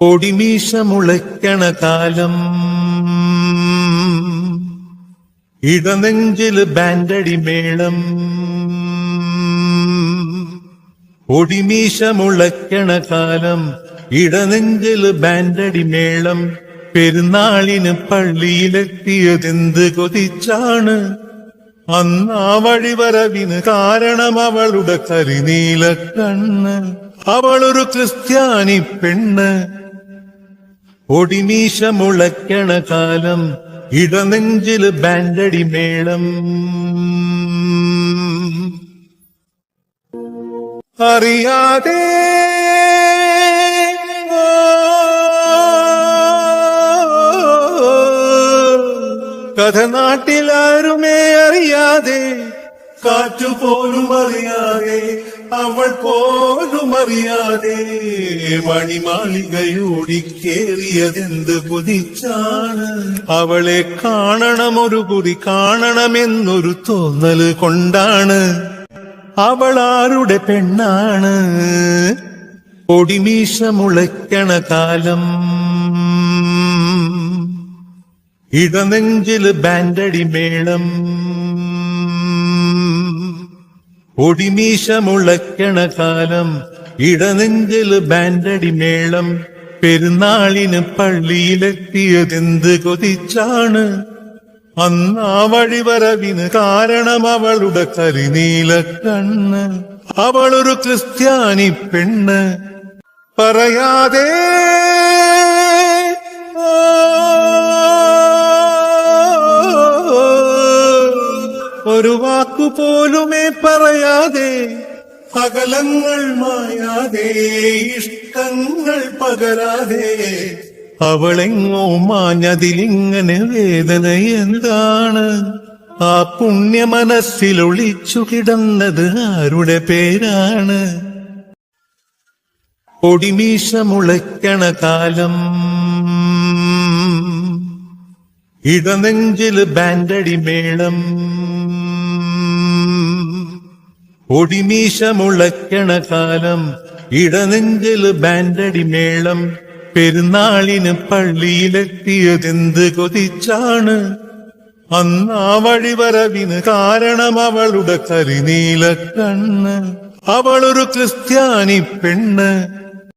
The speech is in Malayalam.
പൊടിമീശ മുളയ്ക്കണ കാലം ഇടനെഞ്ചിൽ ബാൻഡടി മേളം കൊടിമീശ മുളയ്ക്കണ കാലം ഇടനെഞ്ചിൽ ബാൻഡടി മേളം പെരുന്നാളിന് പള്ളിയിലെത്തിയതെന്ത് കൊതിച്ചാണ്? അന്ന് വഴിവരവിന് കാരണം അവളുടെ കരിനീല കണ്ണ് അവളൊരു ക്രിസ്ത്യാനി പെണ്ണ്. ഒടിമീശ മുളയ്ക്കണ കാലം ഇടനെഞ്ചിൽ ബാൻഡടി മേളം. അറിയാതെ കഥ നാട്ടിലാരുമേ അറിയാതെ കാറ്റുപോലും അറിയാതെ അവൾ പോലും അറിയാതെ മണിമാളികയോടി കേറിയതെന്ത് കുതിച്ചാണ്? അവളെ കാണണം ഒരു കുതി കാണണമെന്നൊരു തോന്നൽ കൊണ്ടാണ്. അവൾ ആരുടെ പെണ്ണാണ്? ഒടിമീശ മുളയ്ക്കണ കാലം. ഇടനെഞ്ചിൽ ബാൻഡടി മേളം. ഒടിമീശ മുളയ്ക്കണ കാലം ഇടനെഞ്ചിൽ ബാൻഡടി മേളം പെരുന്നാളിന് പള്ളിയിലെത്തിയതെന്ത് കൊതിച്ചാണ്? അന്ന് വഴിവരവിന് കാരണം അവളുടെ കരിനീല കണ്ണ്. അവളൊരു ക്രിസ്ത്യാനി പെണ്ണ്. പറയാതെ ഒരു വാക്കുപോലുമേ പറയാതെ അകലങ്ങൾ മായാതെ ഇഷ്ടങ്ങൾ പകരാതെ അവളെങ്ങോ മാഞ്ഞതിലിങ്ങനെ വേദന എന്താണ്? ആ പുണ്യ മനസ്സിൽ ഒളിച്ചു കിടന്നത് ആരുടെ പേരാണ്? പൊടിമീശ മുളയ്ക്കണ കാലം. ഇടനെഞ്ചിൽ ബാൻഡടി മേളം. ഒടിമീശ മുളയ്ക്കണ കാലം ഇടനെഞ്ചിൽ ബാൻഡടി മേളം പെരുന്നാളിന് പള്ളിയിലെത്തിയതെന്ത് കൊതിച്ചാണ്? അന്നാ വഴിവരവിന് കാരണം അവളുടെ കരിനീല കണ്ണ് അവളൊരു ക്രിസ്ത്യാനി പെണ്ണ്